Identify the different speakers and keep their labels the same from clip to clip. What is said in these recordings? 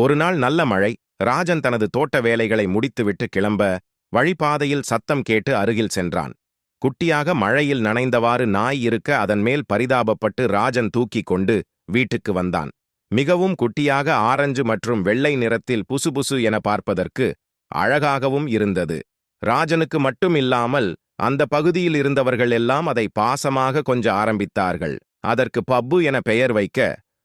Speaker 1: ஒரு நாள் நல்ல மழை. ராஜன் தனது தோட்ட வேலைகளை முடித்துவிட்டு கிளம்ப வழிபாதையில் சத்தம் கேட்டு அருகில் சென்றான். குட்டியாக மழையில் நனைந்தவாறு நாய் இருக்க அதன் மேல் பரிதாபப்பட்டு ராஜன் தூக்கிக் கொண்டு வீட்டுக்கு வந்தான். மிகவும் குட்டியாக ஆரஞ்சு மற்றும் வெள்ளை நிறத்தில் புசுபுசு என பார்ப்பதற்கு அழகாகவும் இருந்தது. ராஜனுக்கு மட்டும் இல்லாமல் அந்த பகுதியில் இருந்தவர்கள் எல்லாம் அதை பாசமாக கொஞ்ச ஆரம்பித்தார்கள். அதற்கு பப்பு என பெயர் வைக்க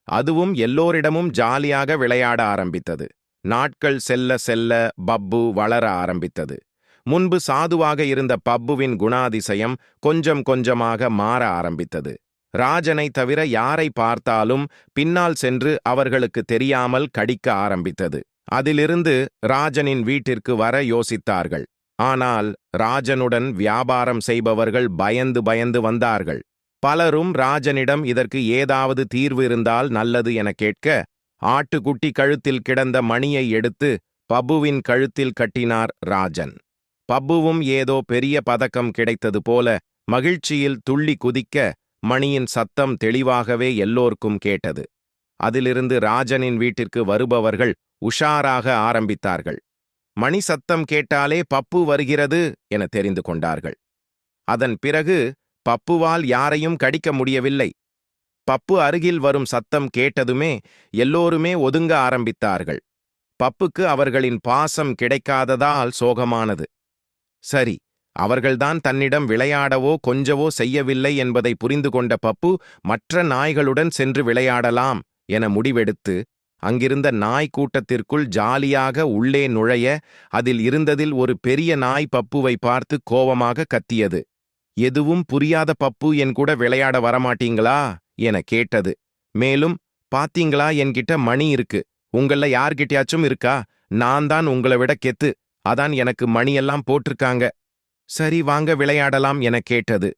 Speaker 1: அதுவும் எல்லோரிடமும் ஜாலியாக விளையாட ஆரம்பித்தது. நாட்கள் செல்ல செல்ல பப்பு வளர ஆரம்பித்தது. முன்பு சாதுவாக இருந்த பப்புவின் குணாதிசயம் கொஞ்சம் கொஞ்சமாக மாற ஆரம்பித்தது. ராஜனை தவிர யாரை பார்த்தாலும் பின்னால் சென்று அவர்களுக்கு தெரியாமல் கடிக்க ஆரம்பித்தது. அதிலிருந்து ராஜனின் வீட்டிற்கு வர யோசித்தார்கள். ஆனால் ராஜனுடன் வியாபாரம் செய்பவர்கள் பயந்து பயந்து வந்தார்கள். பலரும் ராஜனிடம் இதற்கு ஏதாவது தீர்வு இருந்தால் நல்லது என கேட்க ஆட்டுக்குட்டி கழுத்தில் கிடந்த மணியை எடுத்து பப்புவின் கழுத்தில் கட்டினார் ராஜன். பப்புவும் ஏதோ பெரிய பதக்கம் கிடைத்தது போல மகிழ்ச்சியில் துள்ளி குதிக்க மணியின் சத்தம் தெளிவாகவே எல்லோருக்கும் கேட்டது. அதிலிருந்து ராஜனின் வீட்டிற்கு வருபவர்கள் உஷாராக ஆரம்பித்தார்கள். மணி சத்தம் கேட்டாலே பப்பு வருகிறது என தெரிந்து கொண்டார்கள். அதன் பிறகு பப்புவால் யாரையும் கடிக்க முடியவில்லை. பப்பு அருகில் வரும் சத்தம் கேட்டதுமே எல்லோருமே ஒதுங்க ஆரம்பித்தார்கள். பப்புக்கு அவர்களின் பாசம் கிடைக்காததால் சோகமானது. சரி அவர்கள்தான் தன்னிடம் விளையாடவோ கொஞ்சவோ செய்யவில்லை என்பதை புரிந்து கொண்ட பப்பு மற்ற நாய்களுடன் சென்று விளையாடலாம் என முடிவெடுத்து அங்கிருந்த நாய் கூட்டத்திற்குள் ஜாலியாக உள்ளே நுழைய அதில் இருந்ததில் ஒரு பெரிய நாய் பப்புவை பார்த்து கோபமாக கத்தியது. எதுவும் புரியாத பப்பு என் கூட விளையாட வரமாட்டீங்களா? என கேட்டது. மேலும் பாத்தீங்களா? என்கிட்ட மணி இருக்கு. உங்கள யார்கிட்டயாச்சும் இருக்கா? நான் தான் உங்களை விட கெத்து. அதான் எனக்கு மணியெல்லாம் போட்டிருக்காங்க. சரி வாங்க விளையாடலாம் என கேட்டது.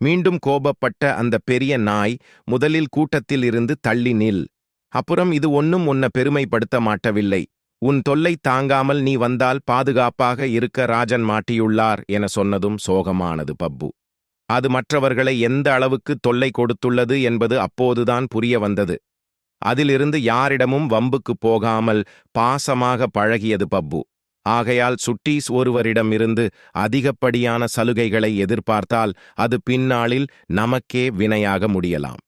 Speaker 1: மீண்டும் கோபப்பட்ட அந்த பெரிய நாய் முதலில் கூட்டத்தில் இருந்து தள்ளி நில். அப்புறம் இது ஒன்னும் உன்னை பெருமைப்படுத்த மாட்டவில்லை. உன் தொல்லை தாங்காமல் நீ வந்தால் பாதுகாப்பாக இருக்க ராஜன் மாட்டியுள்ளார் என சொன்னதும் சோகமானது பப்பு. அது மற்றவர்களை எந்த அளவுக்கு தொல்லை கொடுத்துள்ளது என்பது அப்போதுதான் புரிய வந்தது. அதிலிருந்து யாரிடமும் வம்புக்கு போகாமல் பாசமாக பழகியது பப்பு. ஆகையால் சுட்டீஸ் ஒருவரிடமிருந்து அதிகப்படியான சலுகைகளை எதிர்பார்த்தால் அது பின்னாளில் நமக்கே வினையாக முடியலாம்.